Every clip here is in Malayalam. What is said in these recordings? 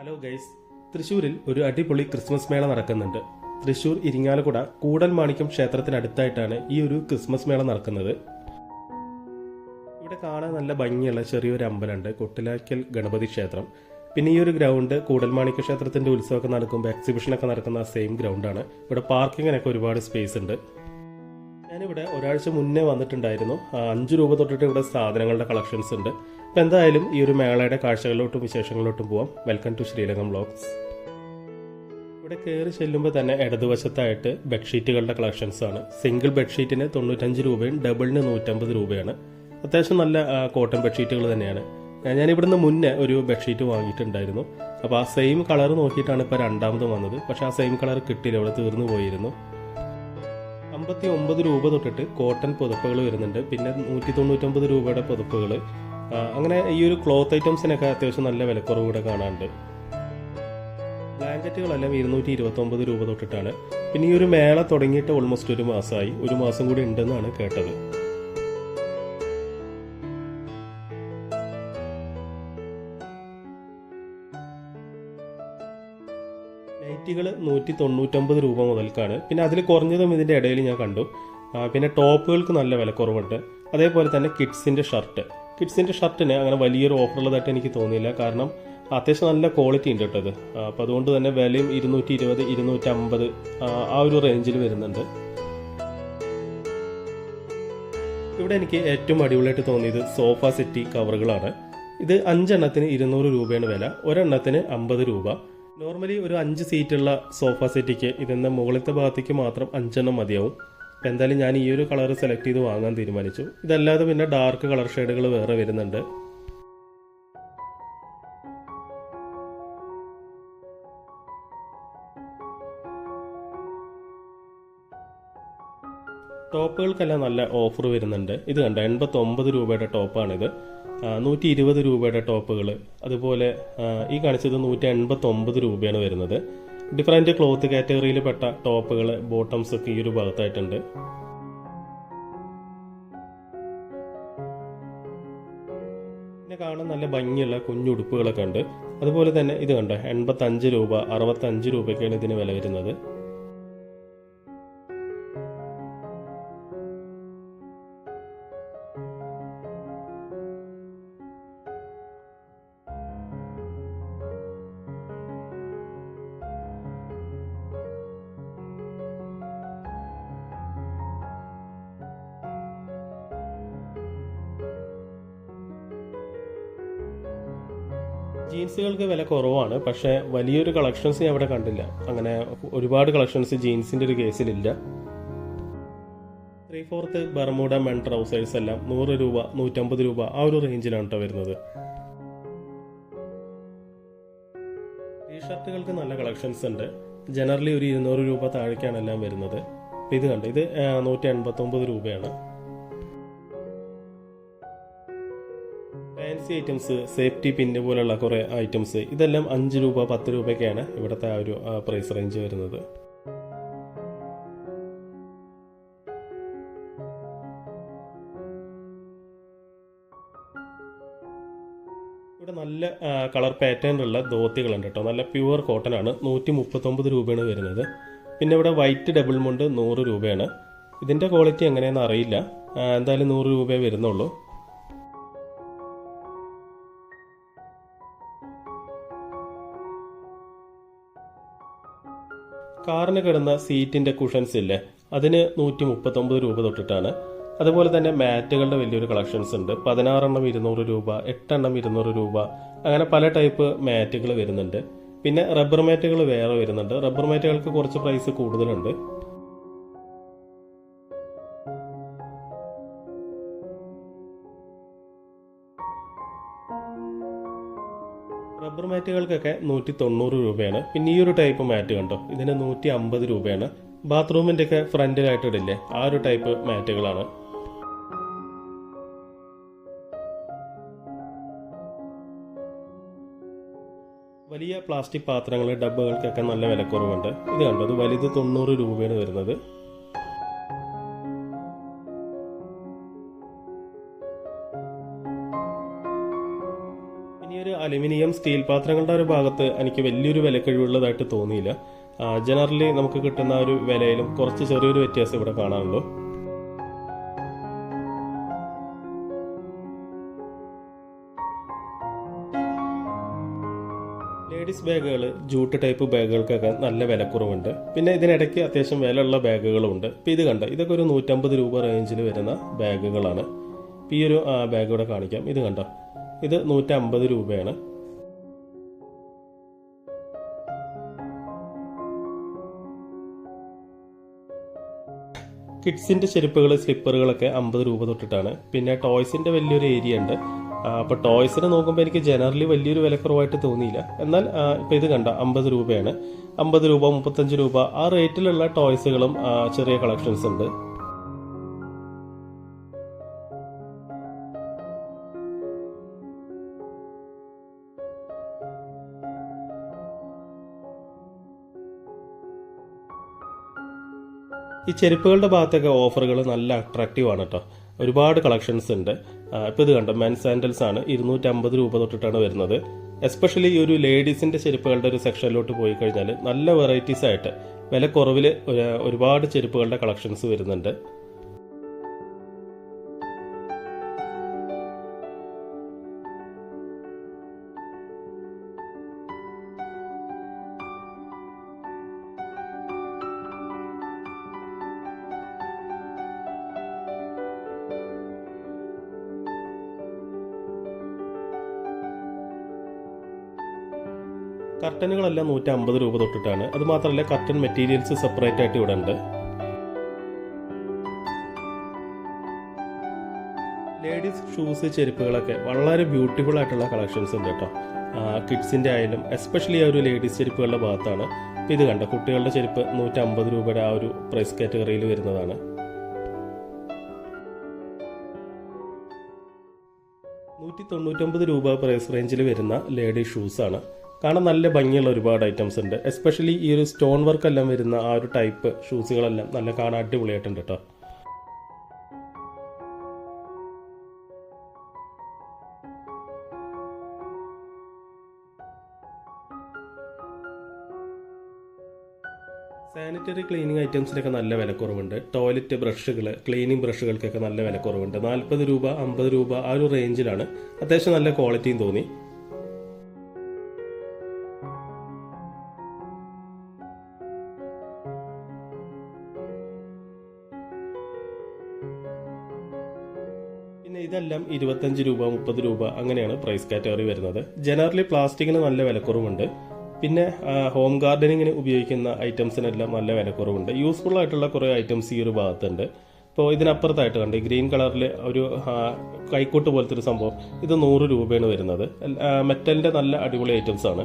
ഹലോ ഗൈസ് തൃശ്ശൂരിൽ ഒരു അടിപൊളി ക്രിസ്മസ് മേള നടക്കുന്നുണ്ട്. തൃശ്ശൂർ ഇരിങ്ങാലക്കുട കൂടൽ മാണിക്യം ക്ഷേത്രത്തിനടുത്തായിട്ടാണ് ഈ ഒരു ക്രിസ്മസ് മേള നടക്കുന്നത്. ഇവിടെ കാണാൻ നല്ല ഭംഗിയുള്ള ചെറിയൊരു അമ്പലമുണ്ട് കൊട്ടിലാക്കൽ ഗണപതി ക്ഷേത്രം. പിന്നെ ഈ ഒരു ഗ്രൗണ്ട് കൂടൽമാണിക്യ ക്ഷേത്രത്തിന്റെ ഉത്സവമൊക്കെ നടക്കുമ്പോൾ എക്സിബിഷനൊക്കെ നടക്കുന്ന സെയിം ഗ്രൗണ്ടാണ് ഇവിടെ പാർക്കിങ്ങിനൊക്കെ ഒരുപാട് സ്പേസ് ഉണ്ട്. ഞാനിവിടെ ഒരാഴ്ച മുന്നേ വന്നിട്ടുണ്ടായിരുന്നു. അഞ്ച് രൂപ തൊട്ടിട്ട് ഇവിടെ സാധനങ്ങളുടെ കളക്ഷൻസ് ഉണ്ട്. അപ്പം എന്തായാലും ഈ ഒരു മേളയുടെ കാഴ്ചകളിലോട്ടും വിശേഷങ്ങളിലോട്ടും പോവാം. വെൽക്കം ടു ശ്രീലങ്കം ബ്ലോഗ്സ് ഇവിടെ കയറി ചെല്ലുമ്പോൾ തന്നെ ഇടതുവശത്തായിട്ട് ബെഡ്ഷീറ്റുകളുടെ കളക്ഷൻസ് ആണ്. സിംഗിൾ ബെഡ്ഷീറ്റിന് തൊണ്ണൂറ്റഞ്ച് രൂപയും ഡബിളിന് നൂറ്റമ്പത് രൂപയാണ്. അത്യാവശ്യം നല്ല കോട്ടൺ ബെഡ്ഷീറ്റുകൾ തന്നെയാണ്. ഞാൻ ഇവിടുന്ന് മുന്നേ ഒരു ബെഡ്ഷീറ്റ് വാങ്ങിയിട്ടുണ്ടായിരുന്നു. അപ്പോൾ ആ സെയിം കളർ നോക്കിയിട്ടാണ് ഇപ്പോൾ രണ്ടാമത് വന്നത്. പക്ഷെ ആ സെയിം കളർ കിട്ടിയില്ല ഇവിടെ തീർന്നു പോയിരുന്നു. അമ്പത്തി ഒമ്പത് രൂപ തൊട്ടിട്ട് കോട്ടൺ പുതപ്പുകൾ വരുന്നുണ്ട്. പിന്നെ നൂറ്റി തൊണ്ണൂറ്റൊമ്പത് രൂപയുടെ പുതപ്പുകൾ. അങ്ങനെ ഈ ഒരു ക്ലോത്ത് ഐറ്റംസിനൊക്കെ അത്യാവശ്യം നല്ല വിലക്കുറവ് ഇവിടെ കാണാനുണ്ട്. ബ്ലാങ്കറ്റുകളെല്ലാം ഇരുന്നൂറ്റി ഇരുപത്തി ഒമ്പത് രൂപ തൊട്ടിട്ടാണ്. പിന്നെ ഈ ഒരു മേള തുടങ്ങിയിട്ട് ഓൾമോസ്റ്റ് ഒരു മാസമായി. ഒരു മാസം കൂടി ഉണ്ടെന്നാണ് കേട്ടത്. നൈറ്റികൾ നൂറ്റി തൊണ്ണൂറ്റൊമ്പത് രൂപ മുതൽക്കാണ്. പിന്നെ അതിൽ കുറഞ്ഞതും ഇതിന്റെ ഇടയിൽ ഞാൻ കണ്ടു. പിന്നെ ടോപ്പുകൾക്ക് നല്ല വിലക്കുറവുണ്ട്. അതേപോലെ തന്നെ കിഡ്സിന്റെ ഷർട്ട് കിഡ്സിന്റെ ഷർട്ടിന് അങ്ങനെ വലിയൊരു ഓഫർ ഉള്ളതായിട്ട് എനിക്ക് തോന്നിയില്ല. കാരണം അത്യാവശ്യം നല്ല ക്വാളിറ്റി ഉണ്ട് കേട്ടോ അത് അപ്പോൾ അതുകൊണ്ട് തന്നെ വിലയും ഇരുന്നൂറ്റി ഇരുപത് ഇരുന്നൂറ്റമ്പത് ആ ഒരു റേഞ്ചിൽ വരുന്നുണ്ട്. ഇവിടെ എനിക്ക് ഏറ്റവും അടിപൊളിയായിട്ട് തോന്നിയത് സോഫ സെറ്റി കവറുകളാണ്. ഇത് അഞ്ചെണ്ണത്തിന് ഇരുന്നൂറ് രൂപയാണ് വില. ഒരെണ്ണത്തിന് അമ്പത് രൂപ. നോർമലി ഒരു അഞ്ച് സീറ്റുള്ള സോഫ സെറ്റിക്ക് ഇതിന്റെ മുകളിലത്തെ ഭാഗത്തേക്ക് മാത്രം അഞ്ചെണ്ണം മതിയാവും. അപ്പം എന്തായാലും ഞാൻ ഈ ഒരു കളർ സെലക്ട് ചെയ്ത് വാങ്ങാൻ തീരുമാനിച്ചു. ഇതല്ലാതെ പിന്നെ ഡാർക്ക് കളർ ഷെയ്ഡുകൾ വേറെ വരുന്നുണ്ട്. ടോപ്പുകൾക്കെല്ലാം നല്ല ഓഫർ വരുന്നുണ്ട്. ഇത് കണ്ട? എൺപത്തൊമ്പത് രൂപയുടെ ടോപ്പാണിത് നൂറ്റി ഇരുപത് രൂപയുടെ ടോപ്പുകൾ അതുപോലെ ഈ കാണിച്ചത് നൂറ്റി എൺപത്തൊമ്പത് രൂപയാണ് വരുന്നത്. ഡിഫറെന്റ് ക്ലോത്ത് കാറ്റഗറിയിൽ പെട്ട ടോപ്പുകൾ ബോട്ടംസ് ഒക്കെ ഈ ഒരു ഭാഗത്തായിട്ടുണ്ട്. പിന്നെ കാണാൻ നല്ല ഭംഗിയുള്ള കുഞ്ഞുടുപ്പുകളൊക്കെ ഉണ്ട്. അതുപോലെ തന്നെ ഇത് കണ്ടോ എൺപത്തഞ്ച് രൂപ അറുപത്തഞ്ച് രൂപയ്ക്കാണ് ഇതിന് വില വരുന്നത്. ജീൻസുകൾക്ക് വില കുറവാണ്. പക്ഷേ വലിയൊരു കളക്ഷൻസ് ഞാൻ അവിടെ കണ്ടില്ല. അങ്ങനെ ഒരുപാട് കളക്ഷൻസ് ജീൻസിന്റെ ഒരു കേസിലില്ല. Three fourth Bermuda men trousers എല്ലാം നൂറ് രൂപ നൂറ്റമ്പത് രൂപ ആ ഒരു റേഞ്ചിലാണ് കേട്ടോ വരുന്നത്. ടീഷർട്ടുകൾക്ക് നല്ല കളക്ഷൻസ് ഉണ്ട്. ജനറലി ഒരു ഇരുന്നൂറ് രൂപ താഴേക്കാണ് എല്ലാം വരുന്നത്. ഇത് കണ്ട്? ഇത് നൂറ്റി എൺപത്തി ഒമ്പത് രൂപയാണ്. ഫാൻസി ഐറ്റംസ് സേഫ്റ്റി പിന്ന് പോലുള്ള കുറേ ഐറ്റംസ് ഇതെല്ലാം അഞ്ച് രൂപ പത്ത് രൂപയൊക്കെയാണ് ഇവിടുത്തെ ആ ഒരു പ്രൈസ് റേഞ്ച് വരുന്നത്. ഇവിടെ നല്ല കളർ പാറ്റേണിലുള്ള ധോത്തികളുണ്ട് കേട്ടോ. നല്ല പ്യുവർ കോട്ടൺ ആണ്. നൂറ്റി മുപ്പത്തൊമ്പത് രൂപയാണ് വരുന്നത്. പിന്നെ ഇവിടെ വൈറ്റ് ഡബിൾ മുണ്ട് നൂറ് രൂപയാണ്. ഇതിന്റെ ക്വാളിറ്റി എങ്ങനെയാണെന്ന് അറിയില്ല. എന്തായാലും നൂറ് രൂപയെ വരുന്നുള്ളൂ. കാറിന് കിടന്ന സീറ്റിന്റെ കുഷൻസ് ഇല്ലേ? അതിന് നൂറ്റി മുപ്പത്തൊമ്പത് രൂപ തൊട്ടിട്ടാണ്. അതുപോലെ തന്നെ മാറ്റുകളുടെ വലിയൊരു കളക്ഷൻസ് ഉണ്ട്. പതിനാറെണ്ണം ഇരുന്നൂറ് രൂപ എട്ടെണ്ണം ഇരുന്നൂറ് രൂപ അങ്ങനെ പല ടൈപ്പ് മാറ്റുകൾ വരുന്നുണ്ട്. പിന്നെ റബ്ബർ മാറ്റുകൾ വേറെ വരുന്നുണ്ട്. റബ്ബർ മാറ്റുകൾക്ക് കുറച്ച് പ്രൈസ് കൂടുതലുണ്ട്. മാറ്റുകൾക്കൊക്കെ നൂറ്റി തൊണ്ണൂറ് രൂപയാണ്. പിന്നെ ഈ ഒരു ടൈപ്പ് മാറ്റ് കണ്ടോ? ഇതിന് നൂറ്റി അമ്പത് രൂപയാണ്. ബാത്റൂമിന്റെ ഒക്കെ ഫ്രണ്ടിലായിട്ട് ഇടില്ലേ? ആ ഒരു ടൈപ്പ് മാറ്റുകളാണ് വലിയ പ്ലാസ്റ്റിക് പാത്രങ്ങൾ ഡബ്ബകൾക്കൊക്കെ നല്ല വിലക്കുറവുണ്ട്. ഇത് കണ്ടത് വലുത് തൊണ്ണൂറ് രൂപയാണ് വരുന്നത്. അലുമിനിയം സ്റ്റീൽ പാത്രങ്ങളുടെ ഒരു ഭാഗത്ത് എനിക്ക് വലിയൊരു വിലക്കഴിവുള്ളതായിട്ട് തോന്നിയില്ല. ജനറലി നമുക്ക് കിട്ടുന്ന ഒരു വിലയിലും കുറച്ച് ചെറിയൊരു വ്യത്യാസം ഇവിടെ കാണാനുള്ളൂ ലേഡീസ് ബാഗുകൾ ജൂട്ട് ടൈപ്പ് ബാഗുകൾക്കൊക്കെ നല്ല വിലക്കുറവുണ്ട്. പിന്നെ ഇതിനിടയ്ക്ക് അത്യാവശ്യം വിലയുള്ള ബാഗുകളുണ്ട് ഉണ്ട് ഇപ്പം ഇത് കണ്ട? ഇതൊക്കെ ഒരു നൂറ്റമ്പത് രൂപ റേഞ്ചിൽ വരുന്ന ബാഗുകളാണ് ഇപ്പം ഈ ഒരു ബാഗ് ഇവിടെ കാണിക്കാം. ഇത് കണ്ടോ? ഇത് നൂറ്റമ്പത് രൂപയാണ്. കിഡ്സിന്റെ ചെരുപ്പുകൾ സ്ലിപ്പറുകളൊക്കെ അമ്പത് രൂപ തൊട്ടിട്ടാണ്. പിന്നെ ടോയ്സിന്റെ വലിയൊരു ഏരിയ ഉണ്ട്. അപ്പോൾ ടോയ്സിന് നോക്കുമ്പോൾ എനിക്ക് ജനറലി വലിയൊരു വിലക്കുറവായിട്ട് തോന്നിയില്ല. എന്നാൽ ഇപ്പോൾ ഇത് കണ്ട അമ്പത് രൂപയാണ്. അമ്പത് രൂപ മുപ്പത്തഞ്ച് രൂപ ആ റേറ്റിലുള്ള ടോയ്സുകളും ചെറിയ കളക്ഷൻസ് ഉണ്ട്. ഈ ചെരുപ്പുകളുടെ ഭാഗത്തൊക്കെ ഓഫറുകൾ നല്ല അട്രാക്റ്റീവ് ആണ് കേട്ടോ ഒരുപാട് കളക്ഷൻസ് ഉണ്ട്. ഇപ്പോൾ ഇത് കണ്ടോ മെൻ സാൻഡൽസ് ആണ്. ഇരുന്നൂറ്റമ്പത് രൂപ തൊട്ടിട്ടാണ് വരുന്നത്. എസ്പെഷ്യലി ഈ ഒരു ലേഡീസിന്റെ ചെരുപ്പുകളുടെ ഒരു സെക്ഷനിലോട്ട് പോയി കഴിഞ്ഞാൽ നല്ല വെറൈറ്റീസ് ആയിട്ട് വില കുറവിൽ ഒരുപാട് ചെരുപ്പുകളുടെ കളക്ഷൻസ് വരുന്നുണ്ട്. കർട്ടനുകളെല്ലാം നൂറ്റി അമ്പത് രൂപ തൊട്ടിട്ടാണ്. അത് മാത്രമല്ല കർട്ടൻ മെറ്റീരിയൽസ് സെപ്പറേറ്റ് ആയിട്ട് ഇവിടെ ഉണ്ട്. ലേഡീസ് ഷൂസ് ചെരുപ്പുകളൊക്കെ വളരെ ബ്യൂട്ടിഫുൾ ആയിട്ടുള്ള കളക്ഷൻസ് ഉണ്ട് കേട്ടോ. കിഡ്സിന്റെ ആയാലും എസ്പെഷ്യലി ആ ഒരു ലേഡീസ് ചെരുപ്പുകളുടെ ഭാഗത്താണ്. അപ്പൊ ഇത് കണ്ടോ കുട്ടികളുടെ ചെരുപ്പ് നൂറ്റി അമ്പത് രൂപയുടെ ആ ഒരു പ്രൈസ് കാറ്റഗറിയിൽ വരുന്നതാണ്. നൂറ്റി തൊണ്ണൂറ്റൊമ്പത് രൂപ പ്രൈസ് റേഞ്ചിൽ വരുന്ന ലേഡീസ് ആണ്. കാണാൻ നല്ല ഭംഗിയുള്ള ഒരുപാട് ഐറ്റംസ് ഉണ്ട്. എസ്പെഷ്യലി ഈ ഒരു സ്റ്റോൺ വർക്ക് എല്ലാം വരുന്ന ആ ഒരു ടൈപ്പ് ഷൂസുകളെല്ലാം നല്ല കാണാൻ അടിപൊളിയായിട്ടുണ്ട് കേട്ടോ സാനിറ്ററി ക്ലീനിങ് ഐറ്റംസിനൊക്കെ നല്ല വിലക്കുറവുണ്ട്. ടോയ്ലറ്റ് ബ്രഷുകൾ ക്ലീനിങ് ബ്രഷുകൾക്കൊക്കെ നല്ല വിലക്കുറവുണ്ട്. നാൽപ്പത് രൂപ അമ്പത് രൂപ ആ ഒരു റേഞ്ചിലാണ് അത്യാവശ്യം നല്ല ക്വാളിറ്റിയും തോന്നി. ഇരുപത്തഞ്ച് രൂപ മുപ്പത് രൂപ അങ്ങനെയാണ് പ്രൈസ് കാറ്റഗറി വരുന്നത്. ജനറലി പ്ലാസ്റ്റിക്കിന് നല്ല വിലക്കുറവുണ്ട്. പിന്നെ ഹോം ഗാർഡനിങ്ങിന് ഉപയോഗിക്കുന്ന ഐറ്റംസിനെല്ലാം നല്ല വിലക്കുറവുണ്ട്. യൂസ്ഫുൾ ആയിട്ടുള്ള കുറേ ഐറ്റംസ് ഈ ഒരു ഭാഗത്തുണ്ട്. ഇപ്പോൾ ഇതിനപ്പുറത്തായിട്ട് കണ്ട് ഗ്രീൻ കളറിൽ ഒരു കൈക്കോട്ട് പോലത്തെ ഒരു സംഭവം. ഇത് നൂറ് രൂപയാണ് വരുന്നത്. മെറ്റലിന്റെ നല്ല അടിപൊളി ഐറ്റംസ് ആണ്.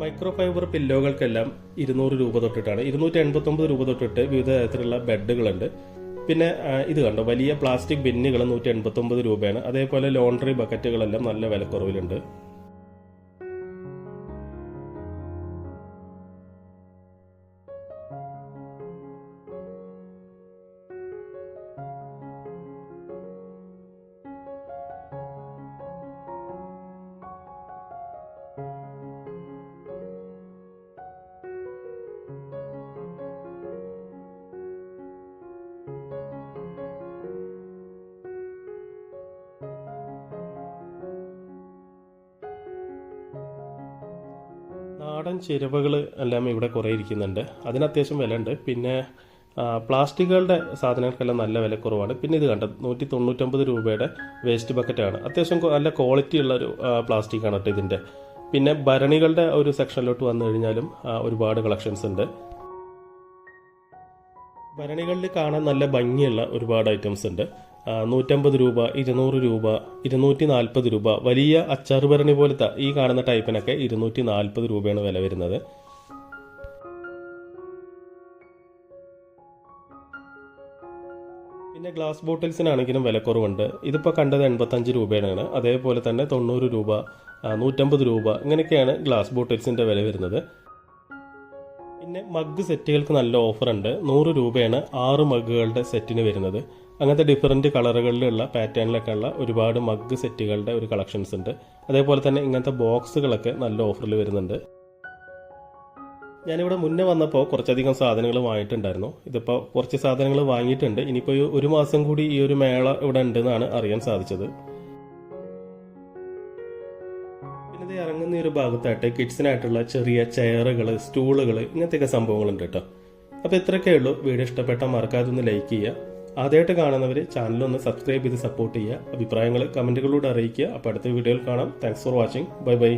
മൈക്രോ ഫൈബർ പില്ലോകൾക്കെല്ലാം ഇരുന്നൂറ് രൂപ തൊട്ടിട്ടാണ്. ഇരുന്നൂറ്റി എൺപത്തൊമ്പത് രൂപ തൊട്ടിട്ട് വിവിധ തരത്തിലുള്ള ബെഡുകളുണ്ട്. പിന്നെ ഇത് കണ്ടോ? വലിയ പ്ലാസ്റ്റിക് ബിന്നുകൾ നൂറ്റി എൺപത്തൊമ്പത് രൂപയാണ്. അതേപോലെ ലോണ്ടറി ബക്കറ്റുകളെല്ലാം നല്ല വിലക്കുറവിലുണ്ട്. നാടൻ ചിരവകൾ എല്ലാം ഇവിടെ കുറേ ഇരിക്കുന്നുണ്ട്. അതിന് അത്യാവശ്യം വില ഉണ്ട് പിന്നെ പ്ലാസ്റ്റിക്കുകളുടെ സാധനങ്ങൾക്കെല്ലാം നല്ല വിലക്കുറവാണ് പിന്നെ ഇത് കണ്ടത് നൂറ്റി തൊണ്ണൂറ്റമ്പത് രൂപയുടെ വേസ്റ്റ് ബക്കറ്റാണ് അത്യാവശ്യം നല്ല ക്വാളിറ്റി ഉള്ള ഒരു പ്ലാസ്റ്റിക് ആണ് കേട്ടോ ഇതിന്റെ പിന്നെ ഭരണികളുടെ ഒരു സെക്ഷനിലോട്ട് വന്നു കഴിഞ്ഞാലും ഒരുപാട് കളക്ഷൻസ് ഉണ്ട്. ഭരണികളിൽ കാണാൻ നല്ല ഭംഗിയുള്ള ഒരുപാട് ഐറ്റംസ് ഉണ്ട്. നൂറ്റമ്പത് രൂപ ഇരുന്നൂറ് രൂപ ഇരുന്നൂറ്റി നാൽപ്പത് രൂപ. വലിയ അച്ചാർ ഭരണി പോലത്തെ ഈ കാണുന്ന ടൈപ്പിനൊക്കെ ഇരുന്നൂറ്റി നാൽപ്പത് രൂപയാണ് വില വരുന്നത്. പിന്നെ ഗ്ലാസ് ബോട്ടിൽസിനാണെങ്കിലും വിലക്കുറവുണ്ട് ഇതിപ്പോൾ കണ്ടത് എൺപത്തഞ്ച് രൂപയാണ്. അതേപോലെ തന്നെ തൊണ്ണൂറ് രൂപ നൂറ്റമ്പത് രൂപ ഇങ്ങനെയൊക്കെയാണ് ഗ്ലാസ് ബോട്ടിൽസിന്റെ വില വരുന്നത്. പിന്നെ മഗ് സെറ്റുകൾക്ക് നല്ല ഓഫറുണ്ട്. നൂറ് രൂപയാണ് ആറ് മഗ്ഗുകളുടെ സെറ്റിന് വരുന്നത്. അങ്ങനത്തെ ഡിഫറന്റ് കളറുകളിലുള്ള പാറ്റേണിലൊക്കെ ഉള്ള ഒരുപാട് മഗ് സെറ്റുകളുടെ ഒരു കളക്ഷൻസ് ഉണ്ട്. അതേപോലെ തന്നെ ഇങ്ങനത്തെ ബോക്സുകളൊക്കെ നല്ല ഓഫറിൽ വരുന്നുണ്ട്. ഞാനിവിടെ മുന്നേ വന്നപ്പോൾ കുറച്ചധികം സാധനങ്ങൾ വാങ്ങിയിട്ടുണ്ടായിരുന്നു. ഇതിപ്പോൾ കുറച്ച് സാധനങ്ങൾ വാങ്ങിയിട്ടുണ്ട്. ഇനിയിപ്പോൾ ഒരു മാസം കൂടി ഈ ഒരു മേള ഇവിടെ ഉണ്ടെന്നാണ് അറിയാൻ സാധിച്ചത്. പിന്നെ ഇത് ഇറങ്ങുന്ന ഈ ഒരു ഭാഗത്തായിട്ട് കിഡ്സിനായിട്ടുള്ള ചെറിയ ചെയറുകൾ സ്റ്റൂളുകൾ ഇങ്ങനത്തെയൊക്കെ സംഭവങ്ങളുണ്ട് കേട്ടോ. അപ്പോൾ ഇത്രയൊക്കെ ഉള്ളൂ. വീഡിയോ ഇഷ്ടപ്പെട്ടാൽ മറക്കാതെ ഒന്ന് ലൈക്ക് ചെയ്യുക. ആദ്യമായിട്ട് കാണുന്നവർ ചാനലൊന്ന് സബ്സ്ക്രൈബ് ചെയ്ത് സപ്പോർട്ട് ചെയ്യുക. അഭിപ്രായങ്ങൾ കമന്റുകളിലൂടെ അറിയിക്കുക. അപ്പോൾ അടുത്ത വീഡിയോയിൽ കാണാം. Thanks for watching bye bye